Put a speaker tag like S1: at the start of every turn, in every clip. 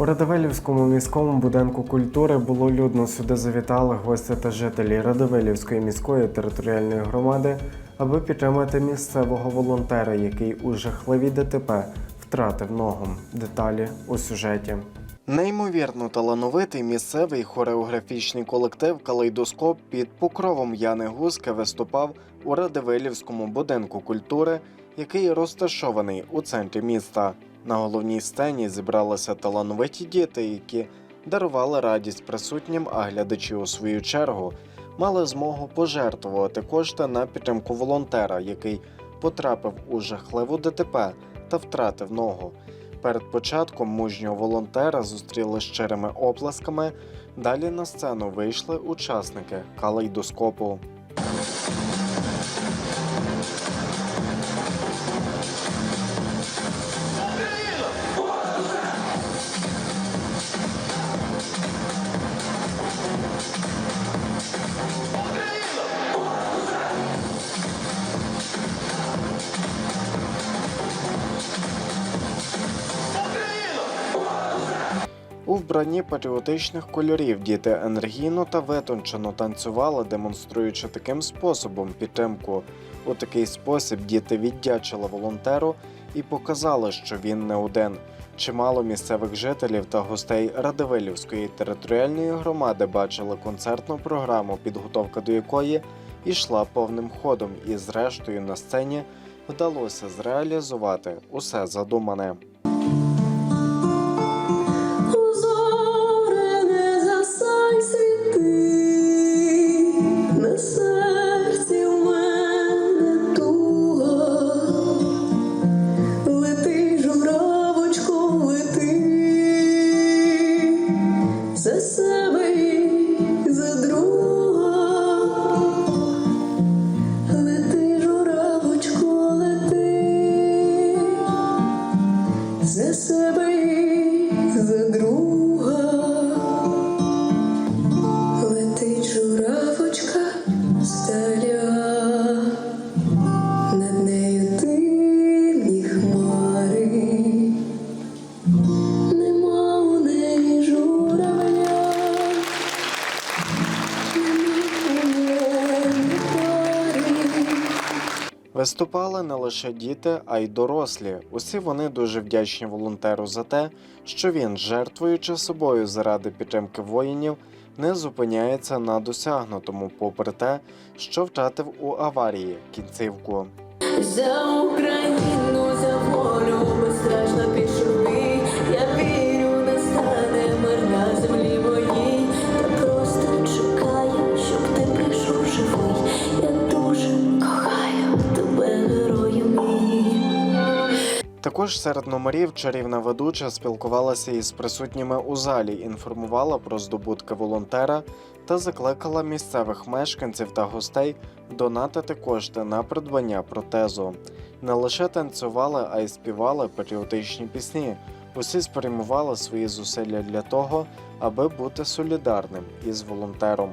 S1: У Радивилівському міському будинку культури було людно. Сюди завітали гості та жителі Радивилівської міської територіальної громади, аби підтримати місцевого волонтера, який у жахливій ДТП втратив ногу. Деталі у сюжеті. Неймовірно талановитий місцевий хореографічний колектив Калейдоскоп під покровом Яни Гуски виступав у Радивилівському будинку культури, який розташований у центрі міста. На головній сцені зібралися талановиті діти, які дарували радість присутнім, а глядачі у свою чергу мали змогу пожертвувати кошти на підтримку волонтера, який потрапив у жахливу ДТП та втратив ногу. Перед початком мужнього волонтера зустріли щирими оплесками. Далі на сцену вийшли учасники калейдоскопу. Вбранні патріотичних кольорів діти енергійно та витончено танцювали, демонструючи таким способом підтримку. У такий спосіб діти віддячили волонтеру і показали, що він не один. Чимало місцевих жителів та гостей Радивилівської територіальної громади бачили концертну програму, підготовка до якої йшла повним ходом, і зрештою на сцені вдалося зреалізувати усе задумане. Виступали не лише діти, а й дорослі. Усі вони дуже вдячні волонтеру за те, що він, жертвуючи собою заради підтримки воїнів, не зупиняється на досягнутому, попри те, що втратив у аварії кінцівку.
S2: За Україну,
S1: Також серед номерів чарівна ведуча спілкувалася із присутніми у залі, інформувала про здобутки волонтера та закликала місцевих мешканців та гостей донатити кошти на придбання протезу. Не лише танцювали, а й співали патріотичні пісні. Усі спрямували свої зусилля для того, аби бути солідарним із волонтером.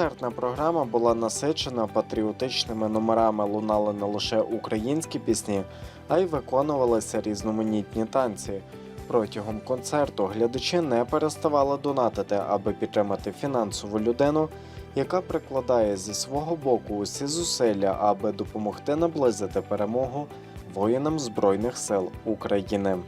S1: Концертна програма була насичена патріотичними номерами. Лунали не лише українські пісні, а й виконувалися різноманітні танці. Протягом концерту глядачі не переставали донатити, аби підтримати фінансову людину, яка прикладає зі свого боку усі зусилля, аби допомогти наблизити перемогу воїнам Збройних сил України.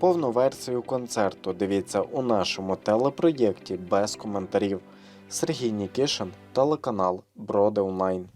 S1: Повну версію концерту дивіться у нашому телепроєкті без коментарів. Сергій Нікішин, телеканал Броди Онлайн.